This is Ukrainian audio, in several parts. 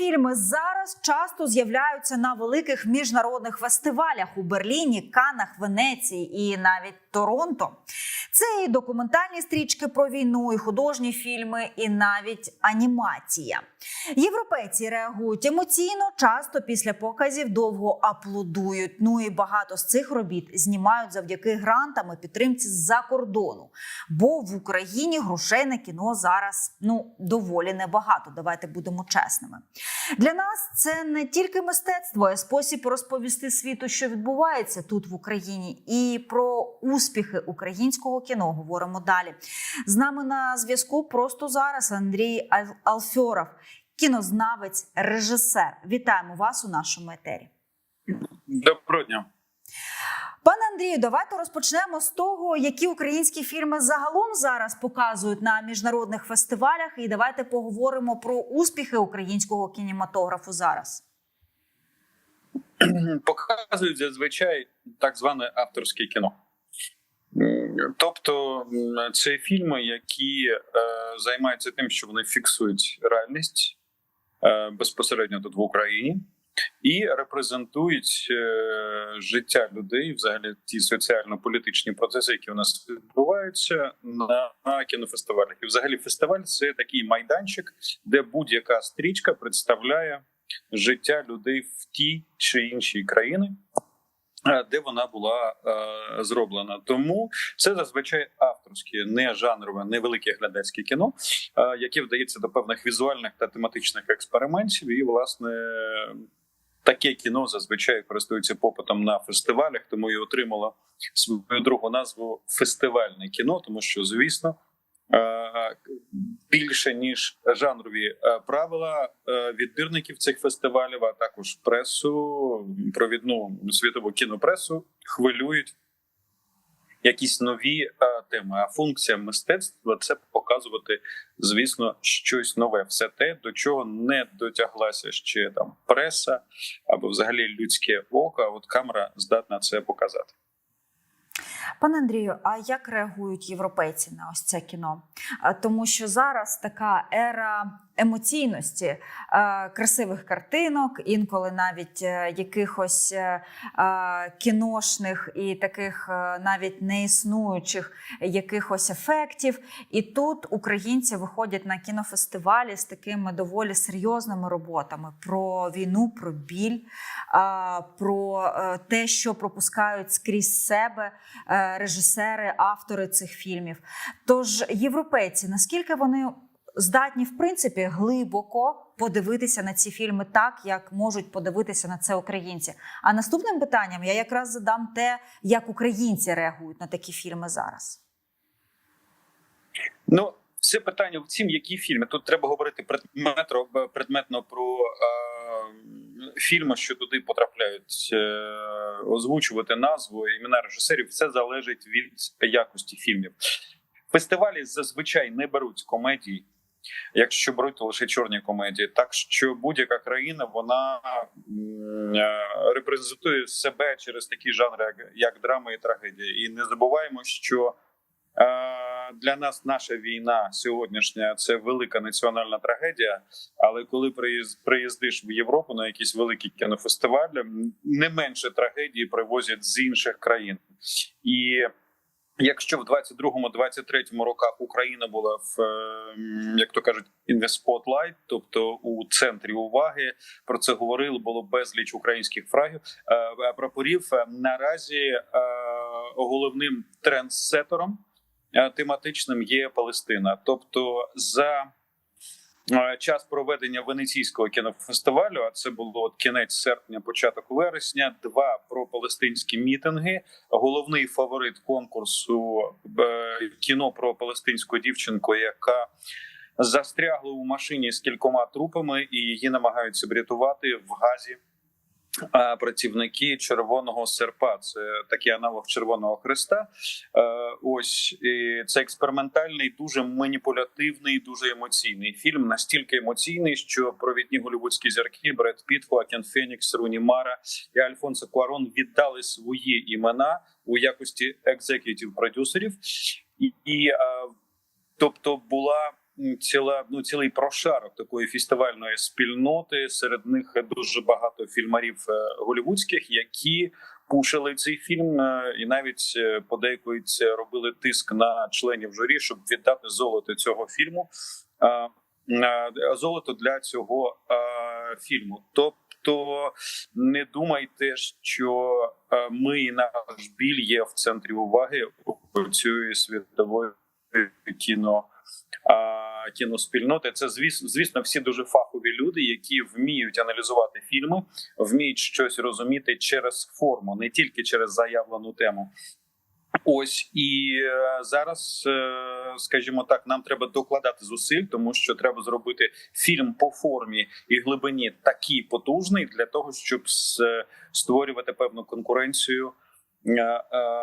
фільми зараз часто з'являються на великих міжнародних фестивалях у Берліні, Канах, Венеції і навіть Торонто. Це і документальні стрічки про війну, і художні фільми, і навіть анімація. Європейці реагують емоційно, часто після показів довго аплодують. Ну і багато з цих робіт знімають завдяки грантам і підтримці з-за кордону. Бо в Україні грошей на кіно зараз ну доволі небагато. Давайте будемо чесними. Для нас це не тільки мистецтво, а спосіб розповісти світу, що відбувається тут в Україні, і про успіхи українського кіно говоримо далі. З нами на зв'язку просто зараз Андрій Алфьоров, кінознавець, режисер. Вітаємо вас у нашому етері. Доброго дня. Пане Андрію, давайте розпочнемо з того, які українські фільми загалом зараз показують на міжнародних фестивалях, і давайте поговоримо про успіхи українського кінематографу зараз. Показують зазвичай так зване авторське кіно. Тобто це фільми, які е, займаються тим, що вони фіксують реальність е, безпосередньо тут в Україні і репрезентують е, життя людей, взагалі ті соціально-політичні процеси, які у нас відбуваються на, на кінофестивалях. І взагалі фестиваль це такий майданчик, де будь-яка стрічка представляє життя людей в тій чи іншій країні. Е, Де вона була е, зроблена, тому це зазвичай авторське, не жанрове, невелике глядацьке кіно, е, яке вдається до певних візуальних та тематичних експериментів. І власне таке кіно зазвичай користується попитом на фестивалях, тому і отримало свою другу назву фестивальне кіно, тому що звісно. Е, Більше ніж жанрові е, правила е, відбірників цих фестивалів, а також пресу, провідну світову кінопресу хвилюють якісь нові теми. А функція мистецтва це показувати, звісно, щось нове, все те, до чого не дотяглася ще там преса або взагалі людське око. а От камера здатна це показати. Пане Андрію, а як реагують європейці на ось це кіно? Тому що зараз така ера емоційності, е, красивих картинок, інколи навіть е, якихось е, кіношних і таких навіть неіснуючих якихось ефектів. І тут українці виходять на кінофестивалі з такими доволі серйозними роботами про війну, про біль, про те, що пропускають скрізь себе режисери, автори цих фільмів. Тож європейці, наскільки вони здатні, в принципі, глибоко подивитися на ці фільми так, як можуть подивитися на це українці. А наступним питанням я якраз задам те, як українці реагують на такі фільми зараз. Ну, все питання в цім, які фільми. Тут треба говорити предметно, предметно про е, фільми, що туди потрапляють, е, озвучувати назву, імена режисерів. Все залежить від якості фільмів. Фестивалі зазвичай не беруть комедії, якщо беруть то лише чорні комедії. Так що будь-яка країна вона е, репрезентує себе через такі жанри, як драма і трагедія. І не забуваємо, що Е, Для нас наша війна сьогоднішня це велика національна трагедія. Але коли приїз- приїздиш в Європу на якісь великі кінофестивалі, не менше трагедії привозять з інших країн. І якщо в 22-23 роках Україна була в е, як то кажуть, in the spotlight, тобто у центрі уваги, про це говорили, було безліч українських фрагів е, прапорів. Е, Наразі е, головним трендсетером тематичним є Палестина. Тобто, за е, час проведення венеційського кінофестивалю, а це було от кінець серпня, початок вересня. Два пропалестинські мітинги. Головний фаворит конкурсу е, кіно про палестинську дівчинку, яка застрягла у машині з кількома трупами, і її намагаються врятувати в газі. Працівники червоного серпа це такий аналог Червоного Христа. Е, Ось і це експериментальний, дуже маніпулятивний, дуже емоційний фільм. Настільки емоційний, що провідні голівудські зірки Бред Піт, Хоакін Фенікс, Руні Мара і Альфонсо Куарон віддали свої імена у якості екзекютів продюсерів, і, і е, тобто була ціла ну цілий прошарок такої фестивальної спільноти. Серед них дуже багато фільмарів е, голівудських, які пушили цей фільм, е, і навіть е, подейкують робили тиск на членів журі, щоб віддати золото цього фільму. Золото для цього фільму. Тобто не думайте, що ми і наш біль є в центрі уваги цієї світової кіно. Кіноспільноти це звісно, всі дуже фахові люди, які вміють аналізувати фільми, вміють щось розуміти через форму, не тільки через заявлену тему. Ось і е, зараз, е, скажімо так, нам треба докладати зусиль, тому що треба зробити фільм по формі і глибині такий потужний для того, щоб створювати певну конкуренцію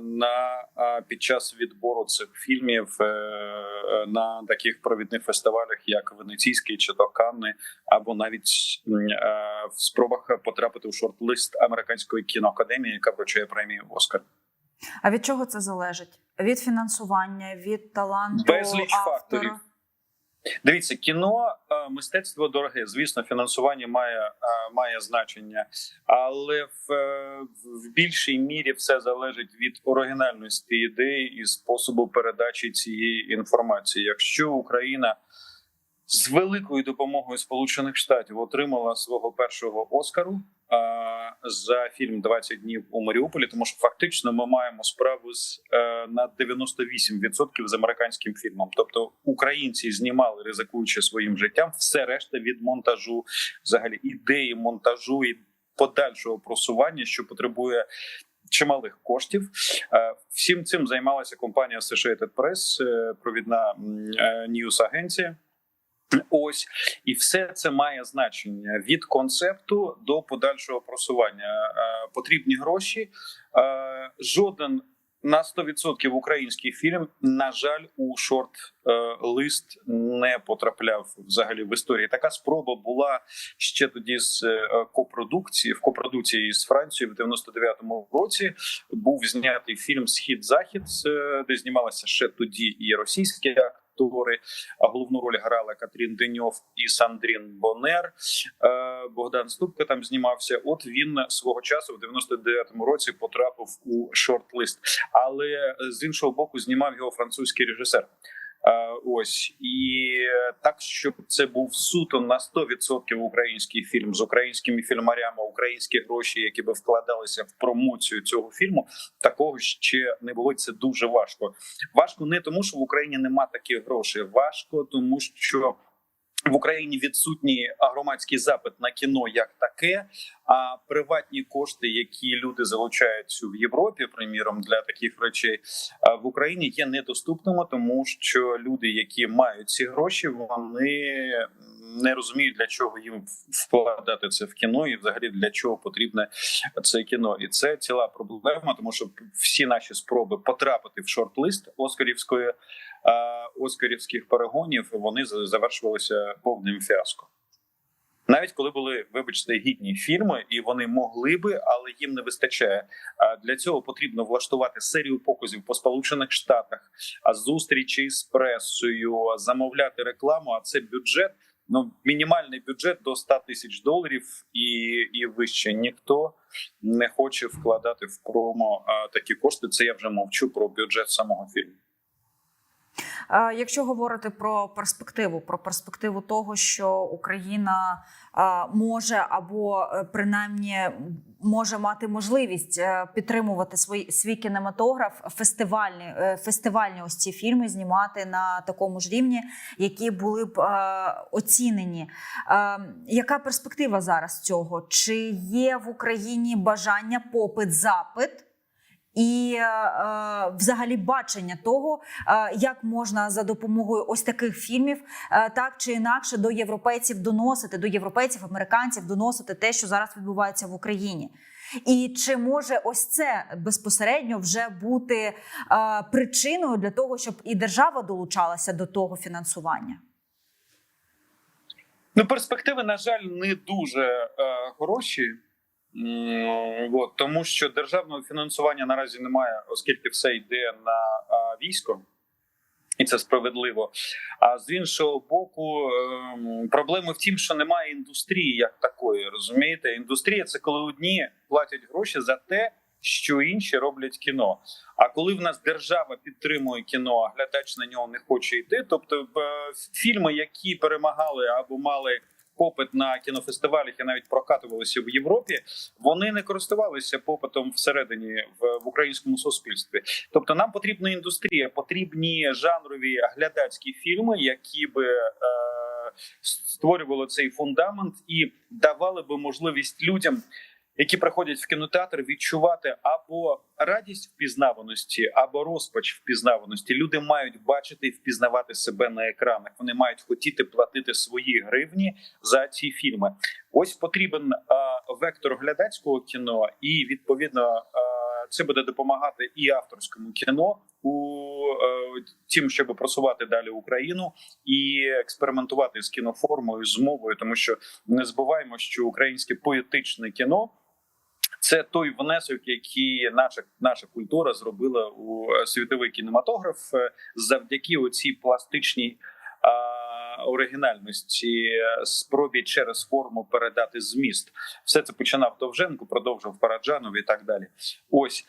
на е, під час відбору цих фільмів е, е, на таких провідних фестивалях, як Венеційський чи то Канни, або навіть е, в спробах потрапити у шорт-лист американської кіноакадемії, яка вручає премію Оскар. А від чого це залежить? Від фінансування, від таланту Безліч автора? факторів. Дивіться, кіно е, мистецтво дороге. Звісно, фінансування має, е, має значення, але в, е, в більшій мірі все залежить від оригінальності ідеї і способу передачі цієї інформації. Якщо Україна з великою допомогою Сполучених Штатів отримала свого першого Оскару за фільм «20 днів у Маріуполі, тому що фактично ми маємо справу з е, на 98% з американським фільмом. Тобто українці знімали, ризикуючи своїм життям, все решта від монтажу, взагалі ідеї монтажу і подальшого просування, що потребує. Чималих коштів Е, всім цим займалася компанія Associated Press, е, провідна ньюс агенція. Ось і все це має значення від концепту до подальшого просування. Е, Потрібні гроші. Е, Жоден на 100% український фільм, на жаль, у шорт е, лист не потрапляв взагалі в історії. Така спроба була ще тоді з е, копродукції в копродукції з Францією в 99-му році. Був знятий фільм Схід-Захід, е, де знімалися ще тоді і російські актори. Головну роль грала Катрін Деньов і Сандрін Бонер. Е, Богдан Ступка там знімався. От він свого часу, в 99-му році, потрапив у шорт-лист. Але е, з іншого боку, знімав його французький режисер. Е, Ось і е, так, щоб це був суто на 100% український фільм з українськими фільмарями, українські гроші, які би вкладалися в промоцію цього фільму. Такого ще не було. Це дуже важко. Важко не тому, що в Україні нема таких грошей. Важко, тому що в Україні відсутній громадський запит на кіно як таке. А приватні кошти, які люди залучають в Європі, приміром для таких речей, в Україні є недоступними, тому що люди, які мають ці гроші, вони не розуміють для чого їм вкладати це в кіно, і взагалі для чого потрібне це кіно. І це ціла проблема, тому що всі наші спроби потрапити в шорт-лист Оскарівської оскарівських перегонів вони за- завершувалися повним фіаско. Навіть коли були, вибачте, гідні фільми, і вони могли би, але їм не вистачає. Для цього потрібно влаштувати серію показів по сполучених штатах, а зустрічі з пресою, замовляти рекламу. А це бюджет. Ну, мінімальний бюджет до 100 тисяч доларів і, і вище. Ніхто не хоче вкладати в промо такі кошти. Це я вже мовчу про бюджет самого фільму. Е, Якщо говорити про перспективу, про перспективу того, що Україна е, може або е, принаймні може мати можливість підтримувати свій, свій кінематограф, фестивальні, фестивальні ось ці фільми знімати на такому ж рівні, які були б оцінені. Яка перспектива зараз цього? Чи є в Україні бажання, попит, запит? І е, е, взагалі бачення того, е, як можна за допомогою ось таких фільмів так чи інакше до європейців доносити, до європейців, американців доносити те, що зараз відбувається в Україні. І чи може ось це безпосередньо вже бути причиною для того, щоб і держава долучалася до того фінансування? Ну, перспективи, на жаль, не дуже е, хороші. От, тому що державного фінансування наразі немає, оскільки все йде на військо. І це справедливо. А з іншого боку, ем, проблема в тім, що немає індустрії як такої. Розумієте, індустрія це коли одні платять гроші за те, що інші роблять кіно. А коли в нас держава підтримує кіно, а глядач на нього не хоче йти. Тобто, е, фільми, які перемагали або мали попит на кінофестивалях і навіть прокатувалися в Європі, вони не користувалися попитом всередині в, в українському суспільстві. Тобто, нам потрібна індустрія, потрібні жанрові глядацькі фільми, які би е, створювали цей фундамент і давали би можливість людям. Які приходять в кінотеатр відчувати або радість впізнаваності, або розпач впізнаваності. Люди мають бачити і впізнавати себе на екранах. Вони мають хотіти платити свої гривні за ці фільми. Ось потрібен а, вектор глядацького кіно, і відповідно а, це буде допомагати і авторському кіно у е, тим, щоб просувати далі Україну і експериментувати з кіноформою, з мовою, тому що не забуваємо, що українське поетичне кіно. Це той внесок, який наша наша культура зробила у світовий кінематограф е, завдяки оцій пластичній а, оригінальності, е, спробі через форму передати зміст. Все це починав Довженко, продовжив Параджанов і так далі. Ось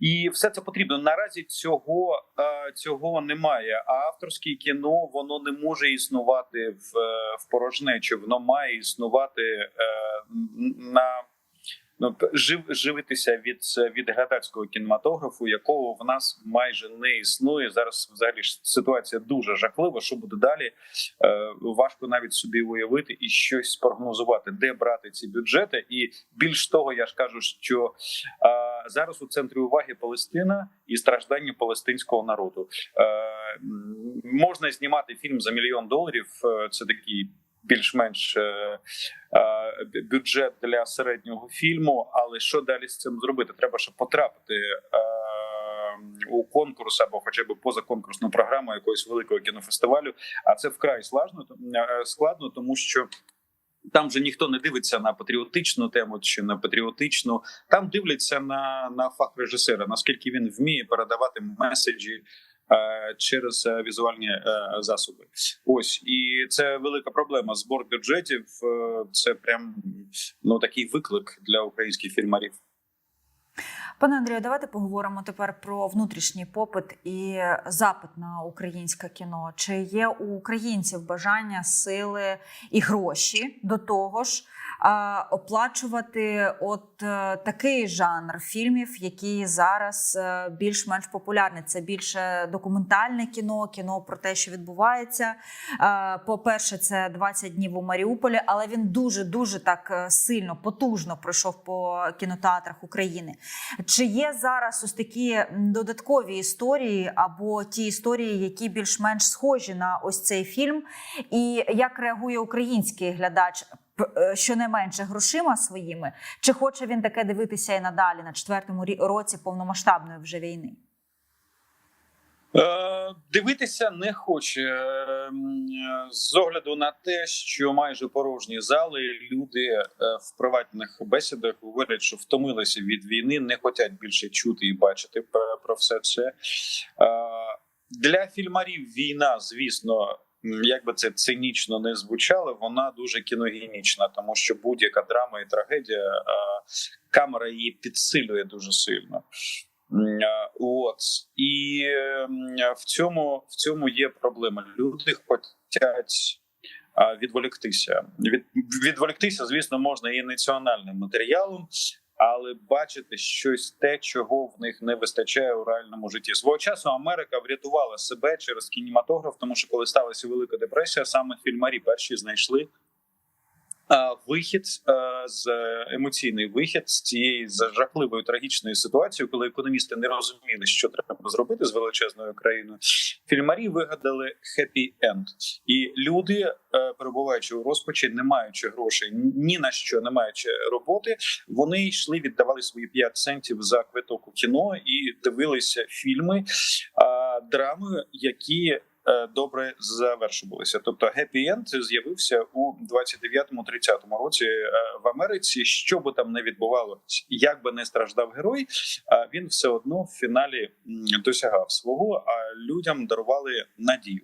і все це потрібно. Наразі цього е, цього немає. А авторське кіно воно не може існувати в, в порожнечі. Воно має існувати е, на ну жив живитися від від глядацького кінематографу, якого в нас майже не існує. Зараз взагалі ситуація дуже жахлива. Що буде далі? Е, важко навіть собі уявити і щось спрогнозувати, де брати ці бюджети. І більш того, я ж кажу, що е, зараз у центрі уваги Палестина і страждання палестинського народу. Е, можна знімати фільм за мільйон доларів. Е, це такий більш-менш е, е, бюджет для середнього фільму. Але що далі з цим зробити? Треба ще потрапити е, у конкурс або, хоча б позаконкурсну програму якогось великого кінофестивалю. А це вкрай складно, складно, тому що. Там же ніхто не дивиться на патріотичну тему чи на патріотичну. Там дивляться на на фах режисера, наскільки він вміє передавати меседжі через е, візуальні е, засоби. Ось і це велика проблема. Збор бюджетів е, це прям ну такий виклик для українських фільмарів. Пане Андрію, давайте поговоримо тепер про внутрішній попит і запит на українське кіно. Чи є у українців бажання, сили і гроші до того ж оплачувати от такий жанр фільмів, які зараз більш-менш популярні? Це більше документальне кіно, кіно про те, що відбувається. По-перше, це 20 днів у Маріуполі, але він дуже дуже так е, сильно потужно пройшов по кінотеатрах України. Чи є зараз ось такі додаткові історії або ті історії, які більш-менш схожі на ось цей фільм, і як реагує український глядач? Щонайменше грошима своїми, чи хоче він таке дивитися і надалі на четвертому році повномасштабної вже війни? Дивитися не хоче з огляду на те, що майже порожні зали люди в приватних бесідах говорять, що втомилися від війни, не хочуть більше чути і бачити про все це для фільмарів. Війна, звісно, як би це цинічно не звучало, вона дуже кіногенічна, тому що будь-яка драма і трагедія камера її підсилює дуже сильно. От і в цьому в цьому є проблема. Люди хочуть відволіктися. Від відволіктися, звісно, можна і національним матеріалом, але бачити щось те, чого в них не вистачає у реальному житті. Свого часу Америка врятувала себе через кінематограф, тому що коли сталася велика депресія, саме фільмарі перші знайшли. Вихід з емоційний вихід з цієї жахливої трагічної ситуації, коли економісти не розуміли, що треба зробити з величезною країною. Фільмарі вигадали хеппі енд, і люди, перебуваючи у розпачі, не маючи грошей ні на що, не маючи роботи, вони йшли, віддавали свої 5 центів за квиток у кіно і дивилися фільми, драми, які е, добре завершувалися. Тобто End з'явився у 29-30 році е, в Америці. Що би там не відбувалося, як би не страждав герой, а він все одно в фіналі досягав свого, а людям дарували надію.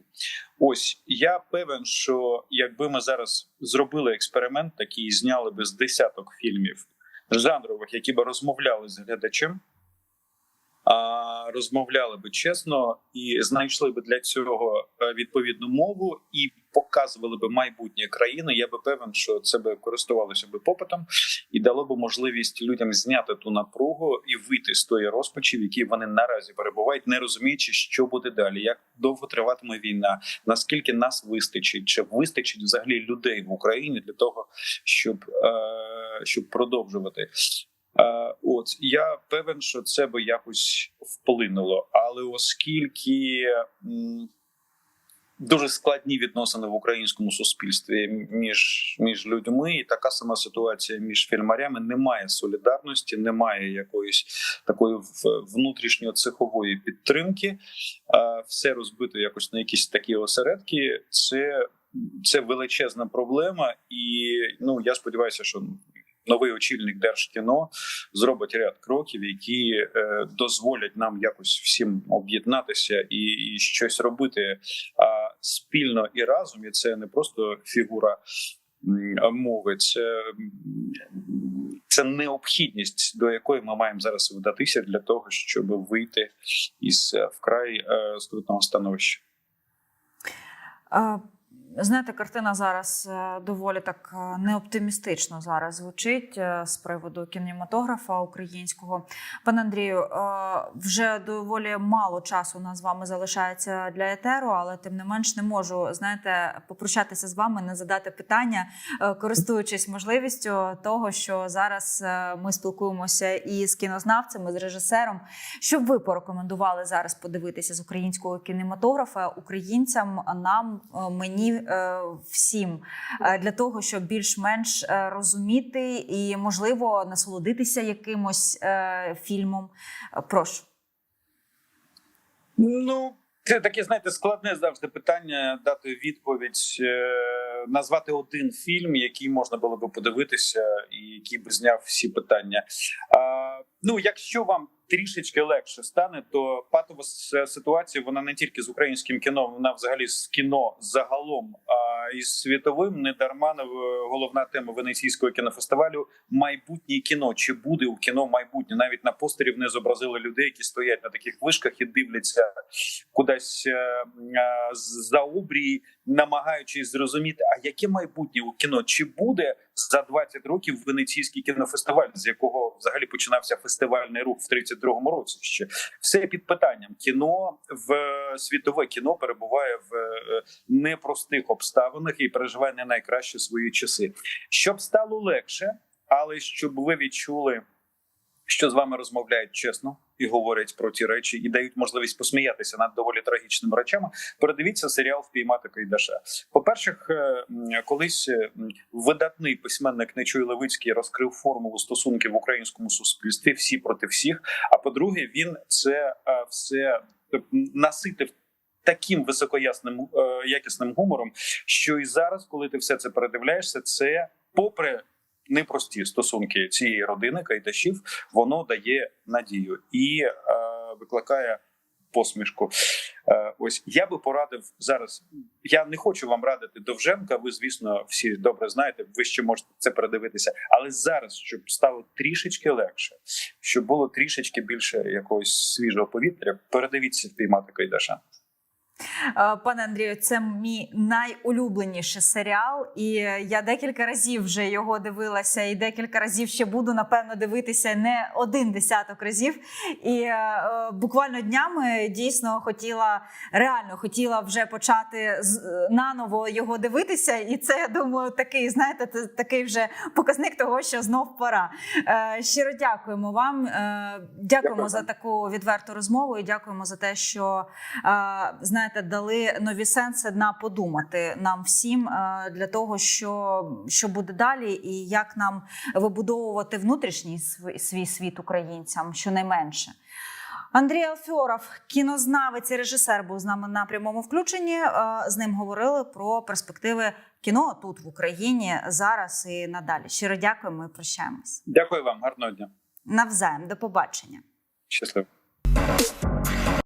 Ось я певен, що якби ми зараз зробили експеримент, такий зняли би з десяток фільмів жанрових, які би розмовляли з глядачем. Розмовляли би чесно і знайшли би для цього е, відповідну мову і показували би майбутнє країни. Я би певен, що це би користувалося би попитом і дало би можливість людям зняти ту напругу і вийти з тої розпачі, в якій вони наразі перебувають, не розуміючи, що буде далі, як довго триватиме війна, наскільки нас вистачить, чи вистачить взагалі людей в Україні для того, щоб, е, щоб продовжувати. От я певен, що це би якось вплинуло, але оскільки м, дуже складні відносини в українському суспільстві між, між людьми, і така сама ситуація між фільмарями, немає солідарності, немає якоїсь такої внутрішньо-цехової підтримки. Все розбито якось на якісь такі осередки. Це, це величезна проблема, і ну я сподіваюся, що новий очільник держкіно зробить ряд кроків, які е, дозволять нам якось всім об'єднатися і, і щось робити а спільно і разом. І це не просто фігура мови, це, це необхідність, до якої ми маємо зараз вдатися для того, щоб вийти із е, вкрай е, скрутного становища. Знаєте, картина зараз е, доволі так е, неоптимістично зараз звучить е, з приводу кінематографа українського. Пане Андрію, вже доволі мало часу у нас з вами залишається для етеру, але тим не менш не можу знаєте, попрощатися з вами, не задати питання, користуючись можливістю того, що зараз ми спілкуємося і з кінознавцями, з режисером. Що б ви порекомендували зараз подивитися з українського кінематографа українцям, нам, мені, всім е, для того, щоб більш-менш е, розуміти і можливо насолодитися якимось е, фільмом? Е, Прошу. Ну, це таке, знаєте, складне завжди питання дати відповідь, е, назвати один фільм, який можна було би подивитися, і який би зняв всі питання. Ну, якщо вам трішечки легше стане, то патова ситуація вона не тільки з українським кіно, вона взагалі з кіно загалом, а і з світовим. Не дарма е, головна тема венеційського кінофестивалю майбутнє кіно. Чи буде у кіно майбутнє? Навіть на постері не зобразили людей, які стоять на таких вишках і дивляться кудись е, е, за обрії, намагаючись зрозуміти, а яке майбутнє у кіно чи буде за 20 років венеційський кінофестиваль, з якого взагалі починався фестивальний рух в 32-му році. Ще все під питанням. Кіно в світове кіно перебуває в е, непростих обставинах і переживає не найкраще свої часи. Щоб стало легше, але щоб ви відчули що з вами розмовляють чесно і говорять про ті речі, і дають можливість посміятися над доволі трагічними речами. Передивіться серіал Впіймати Кайдаша. По перше, колись е, видатний письменник Нечуй Левицький розкрив формулу стосунків в українському суспільстві всі проти всіх. А по-друге, він це е, все е, наситив. Таким високоясним е, якісним гумором, що і зараз, коли ти все це передивляєшся, це попри непрості стосунки цієї родини кайдашів, воно дає надію і е, викликає посмішку. Е, ось я би порадив зараз. Я не хочу вам радити Довженка. Ви, звісно, всі добре знаєте. Ви ще можете це передивитися, але зараз, щоб стало трішечки легше, щоб було трішечки більше якогось свіжого повітря, передивіться впіймати Кайдаша. Е, Пане Андрію, це мій найулюбленіший серіал, і я декілька разів вже його дивилася, і декілька разів ще буду напевно дивитися не один десяток разів. І е, е, буквально днями дійсно хотіла реально хотіла вже почати наново його дивитися. І це я думаю, такий знаєте, такий вже показник того, що знов пора. Е, щиро дякуємо вам. Е, дякуємо Дякую. за таку відверту розмову і дякуємо за те, що е, знаєте, дали нові сенси на подумати нам всім е, для того, що, що буде далі, і як нам вибудовувати внутрішній свій, світ українцям, щонайменше. Андрій Алфьоров, кінознавець і режисер, був з нами на прямому включенні. Е, З ним говорили про перспективи кіно тут в Україні зараз і надалі. Щиро дякуємо і прощаємось. Дякую вам, гарного дня. Навзаєм, до побачення. Щасливо.